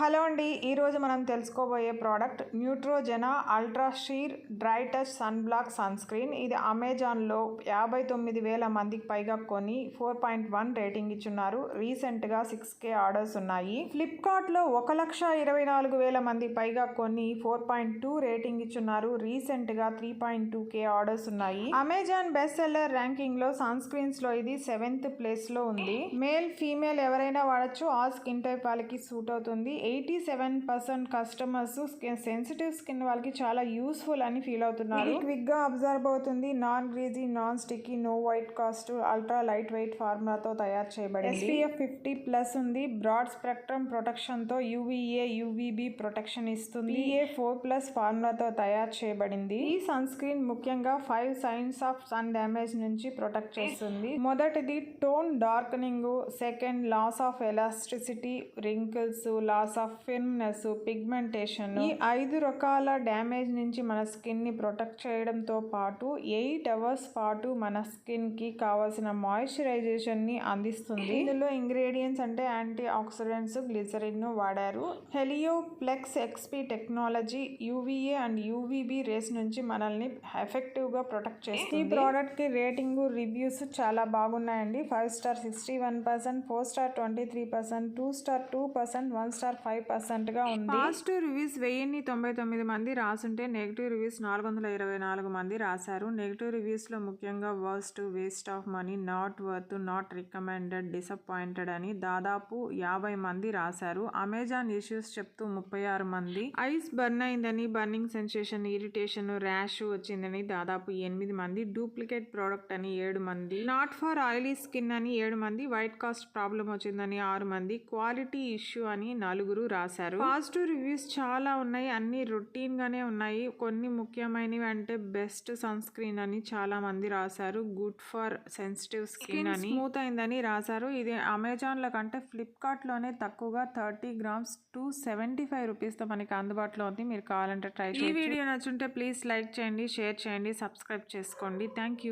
Hello అండి ఈరోజు మనం తెలుసుకోబోయే product Neutrogena ultra sheer dry touch sunblock sunscreen. ఇది అమెజాన్లో యాభై తొమ్మిది వేల మందికి పైగా కొని ఫోర్ పాయింట్ వన్ రేటింగ్ ఇచ్చున్నారు. రీసెంట్గా సిక్స్ కే ఆర్డర్స్ ఉన్నాయి. ఫ్లిప్కార్ట్లో ఒక లక్ష ఇరవై నాలుగు వేల మందికి పైగా కొని ఫోర్ పాయింట్ టూ రేటింగ్ ఇచ్చున్నారు. రీసెంట్గా three point two K orders ఉన్నాయి. అమెజాన్ బెస్ట్ సెల్లర్ ర్యాంకింగ్లో సన్ స్క్రీన్స్లో ఇది సెవెంత్ ప్లేస్లో ఉంది. మేల్ ఫీమేల్ ఎవరైనా వాడచ్చు. ఆ స్కిన్ టైప్ వాళ్ళకి సూట్ అవుతుంది. Eighty seven percent customers sensitive skin వాళ్ళకి చాలా యూస్ఫుల్ అని ఫీల్ అవుతున్నారు. క్విక్గా అబ్జర్వ్ అవుతుంది. Non greasy non sticky no white cast ultra lightweight ఫార్ములాతో తయారు చేయబడింది. ఎస్పీఎఫ్ ఫిఫ్టీ ప్లస్ ఉంది. బ్రాడ్ స్పెక్ట్రమ్ ప్రొటెక్షన్తో యూవీఏ యూవీబీ ప్రొటెక్షన్ ఇస్తుంది. ఏ ఫోర్ ప్లస్ ఫార్ములాతో తయారు చేయబడింది. ఈ సన్ స్క్రీన్ ముఖ్యంగా five signs of sun damage నుంచి ప్రొటెక్ట్ చేస్తుంది. మొదటిది tone darkening second loss of elasticity wrinkles loss of firmness pigmentation ఈ ఐదు రకాల డ్యామేజ్ నుంచి మన స్కిన్ని ప్రొటెక్ట్ చేయడంతో పాటు ఎయిట్ అవర్స్ పాటు మన స్కిన్కి కావాల్సిన మాయిశ్చరైజేషన్ని అందిస్తుంది. ఇందులో ఇంగ్రీడియంట్స్ అంటే యాంటీ ఆక్సిడెంట్స్ గ్లిజరిన్ వాడారు. Helioplex XP technology UVA and UVB rays నుంచి మనల్ని ఎఫెక్టివ్గా ప్రొటెక్ట్ చేస్తుంది. ఈ ప్రోడక్ట్కి రేటింగ్ రివ్యూస్ చాలా బాగున్నాయండి. Five star sixty one percent four star twenty three percent two star two percent one star five పర్సెంట్గా ఉంది. పాజిటివ్ రివ్యూస్ వెయ్యిన్ని తొంభై తొమ్మిది మంది రాసుంటే నెగిటివ్ రివ్యూస్ నాలుగు వందల ఇరవై నాలుగు మంది రాశారు. నెగిటివ్ రివ్యూస్లో ముఖ్యంగా worst waste of money not worth not recommended disappointed అని దాదాపు యాభై మంది రాశారు. అమెజాన్ ఇష్యూస్ చెప్తూ ముప్పై ఆరు మంది. ఐస్ బర్న్ అయిందని బర్నింగ్ సెన్సేషన్ ఇరిటేషన్ ర్యాష్ వచ్చిందని దాదాపు ఎనిమిది మంది. డూప్లికేట్ ప్రోడక్ట్ అని ఏడు మంది. నాట్ ఫర్ ఆయిలీ స్కిన్ అని ఏడు మంది. వైట్ కాస్ట్ ప్రాబ్లం వచ్చిందని ఆరు మంది. క్వాలిటీ ఇష్యూ అని నలుగురు రాశారు. పాజిటివ్ రివ్యూస్ చాలా ఉన్నాయి. అన్ని రొటీన్ గానే ఉన్నాయి. కొన్ని ముఖ్యమైనవి అంటే బెస్ట్ సన్ స్క్రీన్ అని చాలా మంది రాశారు. గుడ్ ఫర్ సెన్సిటివ్ స్కిన్ అని స్మూత్ అయిందని రాశారు. ఇది అమెజాన్లో కంటే ఫ్లిప్కార్ట్లోనే తక్కువగా thirty grams to seventy five రూపీస్తో మనకి అందుబాటులో ఉంది. మీరు కావాలంటే ట్రై చేయండి ఈ వీడియో నచ్చుంటే ప్లీజ్ లైక్ చేయండి షేర్ చేయండి సబ్స్క్రైబ్ చేసుకోండి. Thank you.